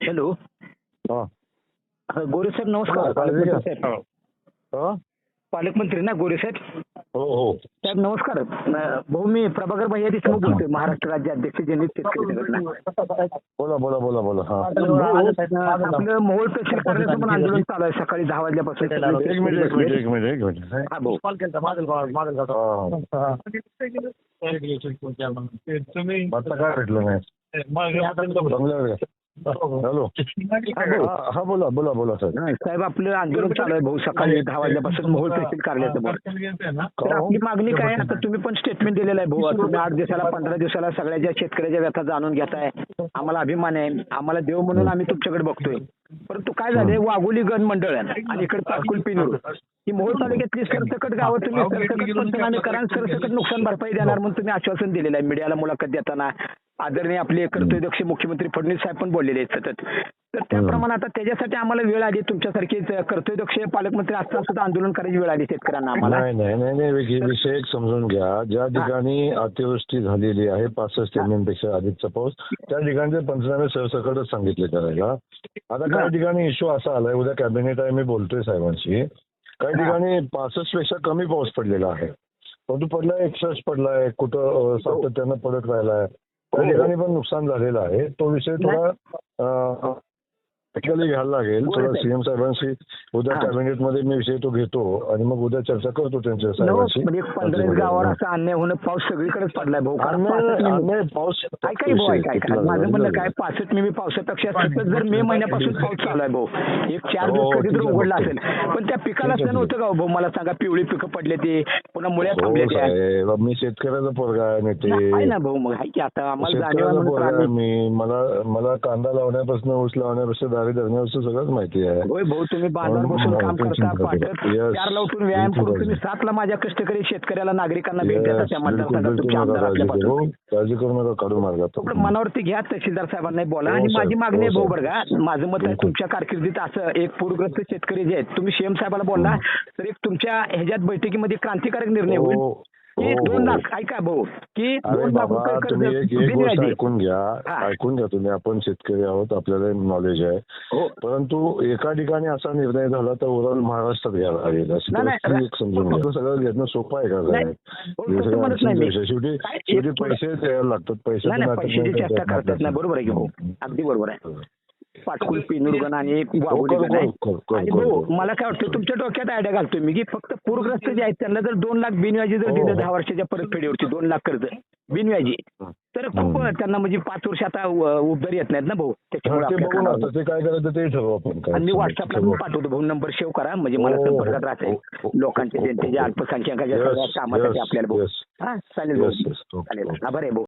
Hello हा. गोरे साहेब नमस्कार. हा, पालकमंत्री साहेब. हा? पालकमंत्री ना गोरे साहेब? हो हो. साहेब नमस्कार. अं, भाऊ मी प्रभाकर भैया देशमुख बोलतोय महाराष्ट्र राज्य अध्यक्ष जनहित शेतकरी संघटना. बोला बोला बोला बोला. हा. भाऊ, आपलं मोहोळ तहसील कार्यालयाचं पण आंदोलन चालू आहे सकाळी दहा वाजल्यापासून. एक मिनिट एक मिनिट एक मिनिट एक मिनिट हा भाऊ. हा. तुम्ही आता काय भेटलं नाही? बंगल्यावर. हॅलो. हा हा, बोला बोला बोला सर. हा, साहेब आपलं आंदोलन चालू आहे भाऊ. सकाळी दहा वाजल्यापासून मोहोळ तहसील कार्यालयाचं बोल तर आपली मागणी काय आहे? आता तुम्ही पण स्टेटमेंट दिलेलं आहे भाऊ. तुम्ही आठ दिवसाला पंधरा दिवसाला सगळ्याच्या शेतकऱ्याच्या व्यथा जाणून घेताय. आम्हाला अभिमान आहे. आम्हाला देव म्हणून आम्ही तुमच्याकडे बघतोय. परंतु काय झालंय? वाघोली गण मंडळ आहे आणि इकडे पाकुल पिनूर. ही मोहोळ तालुक्यातली सरसकट गावं तुम्ही सरसकट पंचनामे करा सरसकट नुकसान भरपाई देणार म्हणून तुम्ही आश्वासन दिलेलं आहे. मीडियाला मुलाखत देताना. आदरणीय आपले कर्तव्यदक्ष मुख्यमंत्री फडणवीस साहेब पण बोललेले आहेत सतत. तर त्याप्रमाणे आता त्याच्यासाठी आम्हाला वेळ आली तुमच्यासारखे कर्तव्यदक्ष पालकमंत्री असताना सुद्धा आंदोलन करायची वेळ आली शेतकऱ्यांना आम्हाला. नाही नाही नाही विषय समजून घ्या. ज्या ठिकाणी अतिवृष्टी झालेली आहे पासष्ट एमपेक्षा अधिकचा पाऊस त्या ठिकाणचे पंचनामे सरसकटच सांगितले करायला. आता काही ठिकाणी इश्यू असा आलाय उद्या कॅबिनेट आहे मी बोलतोय साहेबांशी. काही ठिकाणी पासष्टपेक्षा कमी पाऊस पडलेला आहे. परंतु पडलाय एकसष्ट पडलाय कुठं सातत्यानं पडत राहिलाय. त्या ठिकाणी पण नुकसान झालेलं आहे. तो विषय थोडा प्रॅक्टिकली घ्यायला लागेल. थोडा सीएम साहेबांशी उद्या हा. कॅबिनेटमध्ये मी विषय तो घेतो आणि मग उद्या चर्चा करतो त्यांच्या साहेबांशी. म्हणजे पंधरा गावावर असा अन्याय होणं पाऊस सगळीकडेच पडलाय भाऊ. अन्याय पाऊस ऐका की भाऊ माझं म्हणणं काय? पासष्ट मिमी पावसापेक्षा सतत जर मे महिन्यापासून पाऊस चालू आहे भाऊ. एक चार हो, दिवस कधी तर उघडला. असेल. पण त्या पिकाला असं नव्हतं का हो भाऊ? मला सांगा पिवळी पिकं पडले ते. पुन्हा मुळ्या हो साहेब मी शेतकऱ्याचा पोरगा आहे नेते. ना भाऊ मग की आता आम्हाला जाणीव मी. मला मला कांदा लावण्यापासून ऊस लावण्यापासून दारी धरण्यापासून सगळंच माहिती आहे. होय भाऊ तुम्ही बांधावर बसून काम करता पाठत. चारला उठून व्यायाम करून. तुम्ही सातला माझ्या कष्टकरी शेतकऱ्याला नागरिकांना भेट देता त्या मतदारसंघात काळजी करू. नका काढू मार्गात मनावरती घ्या तहसीलदार साहेबांना बोला. हो, आणि साहेब. माझी मागणी आहे हो, भाऊ साहेब. बरं का. माझं मत आहे. तुमच्या कारकिर्दीत असं एक पूरग्रस्त शेतकरी जे आहेत तुम्ही सीएम साहेबाला बोलला तर एक तुमच्या ह्याच्यात बैठकीमध्ये क्रांतिकारक निर्णय होईल. हो, की हो, दोन हो. लाख ऐका भाऊ की अरे दोन लाख बाबा रुपये तुम्ही एक एक गोष्ट बिनव्याजी. ऐकून घ्या हा. ऐकून घ्या तुम्ही आपण शेतकरी आहोत आपल्याला नॉलेज आहे हो परंतु एका ठिकाणी असा निर्णय झाला तर ओव्हरऑल महाराष्ट्रात घ्यायला लागेल अशी नाही, नाही. परिस्थिती एक समजून घ्या हे सगळं घेणं सोपं आहे का नाही. साहेब? हो, हे तसं सगळं म्हणत नाही मी. अडचणीचं विषय. शेवटी काय शेवटी थोडं- पैसे द्यायला लागतात पैसे नाही नाही पैशाची चेष्टा करतात नाही बरोबर आहे की भाऊ अगदी बरोबर आहे पाटकुल पिनुरगण आणि आहे. मला काय वाटतं तुमच्या डोक्यात आयडिया घालतोय मी की फक्त पूरग्रस्त जे आहेत त्यांना जर दोन लाख बिनव्याजी जर हो. दिलं दहा वर्षाच्या परतफेडीवरती दोन लाख कर्ज बिनव्याजी तर खूप त्यांना म्हणजे पाच वर्ष आता उबदार येत नाहीत ना भाऊ त्याच्यामुळे काय करायचं ते ठरवू आपण आणि व्हॉट्सअपला. मी पाठवतो भाऊ नंबर सेव्ह करा म्हणजे मला हो, हो, संपर्कात राहता हो, जनतेच्या. अल्पसंख्याकाच्या कामासाठी आपल्याला भाऊ. हा चालेल चालेल. आभार आहे भाऊ